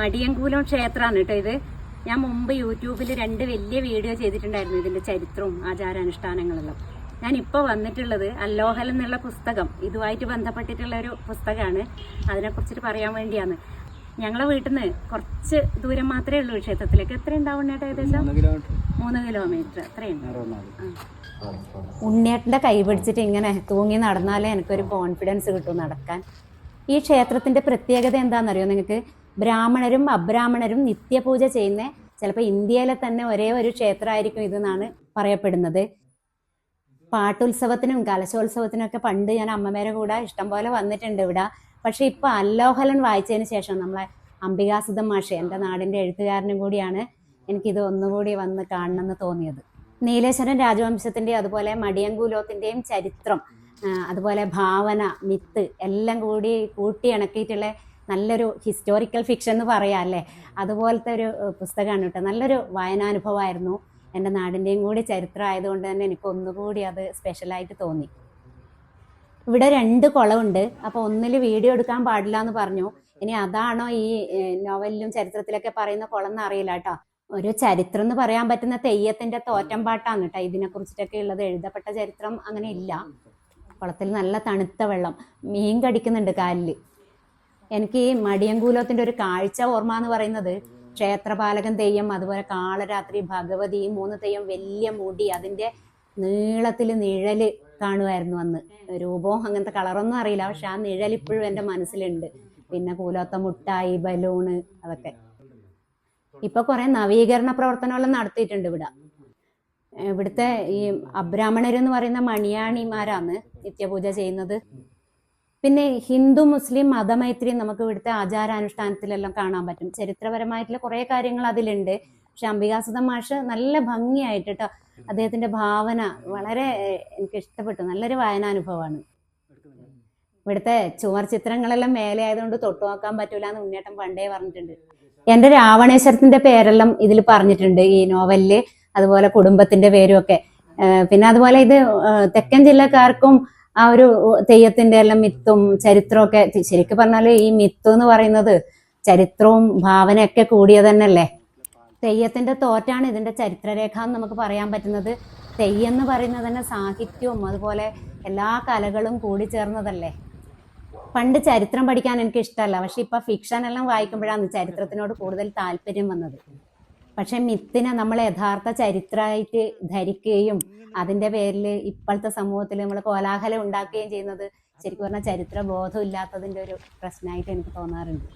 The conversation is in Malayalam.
മടിയങ്കൂലം ക്ഷേത്രമാണ് കേട്ടോ ഇത്. ഞാൻ മുമ്പ് യൂട്യൂബിൽ രണ്ട് വലിയ വീഡിയോ ചെയ്തിട്ടുണ്ടായിരുന്നു ഇതിന്റെ ചരിത്രവും ആചാരാനുഷ്ഠാനങ്ങളെല്ലാം. ഞാൻ ഇപ്പോൾ വന്നിട്ടുള്ളത് അല്ലോഹൽ എന്നുള്ള പുസ്തകം. ഇതുമായിട്ട് ബന്ധപ്പെട്ടിട്ടുള്ള ഒരു പുസ്തകമാണ്. അതിനെക്കുറിച്ചിട്ട് പറയാൻ വേണ്ടിയാണ്. ഞങ്ങളെ വീട്ടിൽ നിന്ന് കുറച്ച് ദൂരം മാത്രമേ ഉള്ളൂ ക്ഷേത്രത്തിലേക്ക്. എത്ര ഉണ്ടാവും ഏട്ടാ ഏകദേശം? മൂന്ന് കിലോമീറ്റർ. അത്രയുണ്ട്. ഉണ്ണിയേട്ടന്റെ കൈ പിടിച്ചിട്ട് ഇങ്ങനെ തൂങ്ങി നടന്നാലേ എനിക്കൊരു കോൺഫിഡൻസ് കിട്ടും നടക്കാൻ. ഈ ക്ഷേത്രത്തിന്റെ പ്രത്യേകത എന്താണെന്നറിയോ നിങ്ങൾക്ക്? ബ്രാഹ്മണരും അബ്രാഹ്മണരും നിത്യപൂജ ചെയ്യുന്ന ചിലപ്പോൾ ഇന്ത്യയിലെ തന്നെ ഒരേ ഒരു ക്ഷേത്രമായിരിക്കും ഇതെന്നാണ് പറയപ്പെടുന്നത്. പാട്ടുത്സവത്തിനും കലശോത്സവത്തിനൊക്കെ പണ്ട് ഞാൻ അമ്മമാരെ കൂടെ ഇഷ്ടംപോലെ വന്നിട്ടുണ്ട് ഇവിടെ. പക്ഷെ ഇപ്പൊ അല്ലോഹലൻ വായിച്ചതിന് ശേഷം നമ്മളെ അംബികാസുധം മാഷ എന്റെ നാടിന്റെ എഴുത്തുകാരനും കൂടിയാണ് എനിക്കിത് ഒന്നുകൂടി വന്ന് കാണണമെന്ന് തോന്നിയത്. നീലേശ്വരൻ രാജവംശത്തിന്റെ അതുപോലെ മടിയങ്കൂലോത്തിന്റെയും ചരിത്രം അതുപോലെ ഭാവന മിത്ത് എല്ലാം കൂടി കൂട്ടിയിണക്കിയിട്ടുള്ള നല്ലൊരു ഹിസ്റ്റോറിക്കൽ ഫിക്ഷൻ എന്ന് പറയാം അല്ലേ? അതുപോലത്തെ ഒരു പുസ്തകമാണ് കേട്ടോ. നല്ലൊരു വായനാനുഭവമായിരുന്നു എന്റെ നാടിന്റെയും കൂടി ചരിത്രം ആയതുകൊണ്ട് തന്നെ എനിക്ക് ഒന്നുകൂടി അത് സ്പെഷ്യലായിട്ട് തോന്നി. ഇവിടെ രണ്ട് കുളമുണ്ട് അപ്പോൾ ഒന്നിൽ വീഡിയോ എടുക്കാൻ പാടില്ല എന്ന് പറഞ്ഞു. ഇനി അതാണോ ഈ നോവലിലും ചരിത്രത്തിലൊക്കെ പറയുന്ന കുളം എന്ന് അറിയില്ല കേട്ടോ. ഒരു ചരിത്രം എന്ന് പറയാൻ പറ്റുന്ന തെയ്യത്തിന്റെ തോറ്റം പാട്ടാണ് കേട്ടോ. ഇതിനെ കുറിച്ചിട്ടൊക്കെ ഉള്ളത് എഴുതപ്പെട്ട ചരിത്രം അങ്ങനെ ഇല്ല. കുളത്തിൽ നല്ല തണുത്ത വെള്ളം. മീൻ കടിക്കുന്നുണ്ട് കാലിൽ എനിക്ക് ഈ മടിയങ്കൂലത്തിന്റെ ഒരു കാഴ്ച ഓർമ്മ എന്ന് പറയുന്നത് ക്ഷേത്രപാലകൻ തെയ്യം അതുപോലെ കാളരാത്രി ഭഗവതി മൂന്ന് തെയ്യം വലിയ മുടി അതിന്റെ നീളത്തിൽ നിഴൽ കാണുമായിരുന്നു അന്ന്. രൂപവും അങ്ങനത്തെ കളറൊന്നും അറിയില്ല. പക്ഷെ ആ നിഴൽ ഇപ്പോഴും എന്റെ മനസ്സിലുണ്ട്. പിന്നെ കൂലോത്ത മുട്ടായി ബലൂണ് അതൊക്കെ. ഇപ്പൊ കുറെ നവീകരണ പ്രവർത്തനമെല്ലാം നടത്തിയിട്ടുണ്ട് ഇവിടെ. ഇവിടുത്തെ ഈ അബ്രാഹ്മണരെന്ന് പറയുന്ന മണിയാണിമാരാണ് നിത്യപൂജ ചെയ്യുന്നത്. പിന്നെ ഹിന്ദു മുസ്ലിം മതമൈത്രി നമുക്ക് ഇവിടുത്തെ ആചാരാനുഷ്ഠാനത്തിലെല്ലാം കാണാൻ പറ്റും. ചരിത്രപരമായിട്ടുള്ള കുറേ കാര്യങ്ങൾ അതിലുണ്ട്. പക്ഷെ അംബികാസുത മാഷ് നല്ല ഭംഗിയായിട്ട് കേട്ടോ അദ്ദേഹത്തിന്റെ ഭാവന വളരെ എനിക്ക് ഇഷ്ടപ്പെട്ടു നല്ലൊരു വായനാനുഭവമാണ്. ഇവിടുത്തെ ചുമർ ചിത്രങ്ങളെല്ലാം മേലെ ആയതുകൊണ്ട് തൊട്ടു നോക്കാൻ പറ്റൂല എന്ന് ഉണ്ണേട്ടൻ പണ്ടേ പറഞ്ഞിട്ടുണ്ട്. എന്റെ രാവണേശ്വരത്തിന്റെ പേരെല്ലാം ഇതിൽ പറഞ്ഞിട്ടുണ്ട് ഈ നോവലിൽ. അതുപോലെ കുടുംബത്തിന്റെ പേരും ഒക്കെ പിന്നെ അതുപോലെ ഇത് തെക്കൻ ജില്ലക്കാർക്കും ആ ഒരു തെയ്യത്തിന്റെ എല്ലാം മിത്തും ചരിത്രവും ഒക്കെ ശരിക്കും പറഞ്ഞാൽ ഈ മിത്ത് എന്ന് പറയുന്നത് ചരിത്രവും ഭാവനയൊക്കെ കൂടിയ തന്നെയല്ലേ? തെയ്യത്തിന്റെ തോറ്റാണ് ഇതിന്റെ ചരിത്രരേഖ എന്ന് നമുക്ക് പറയാൻ പറ്റുന്നത്. തെയ്യം എന്ന് പറയുന്നത് തന്നെ സാഹിത്യവും അതുപോലെ എല്ലാ കലകളും കൂടി ചേർന്നതല്ലേ? പണ്ട് ചരിത്രം പഠിക്കാൻ എനിക്ക് ഇഷ്ടമല്ല പക്ഷെ ഇപ്പൊ ഫിക്ഷൻ എല്ലാം വായിക്കുമ്പോഴാണ് ചരിത്രത്തിനോട് കൂടുതൽ താല്പര്യം വന്നത്. പക്ഷെ മിത്തിനെ നമ്മൾ യഥാർത്ഥ ചരിത്രമായിട്ട് ധരിക്കുകയും അതിന്റെ പേരിൽ ഇപ്പോഴത്തെ സമൂഹത്തിൽ നമ്മൾ കോലാഹലം ഉണ്ടാക്കുകയും ചെയ്യുന്നത് ശരിക്കും പറഞ്ഞാൽ ചരിത്ര ബോധം ഇല്ലാത്തതിന്റെ ഒരു പ്രശ്നമായിട്ട് എനിക്ക് തോന്നാറുണ്ട്.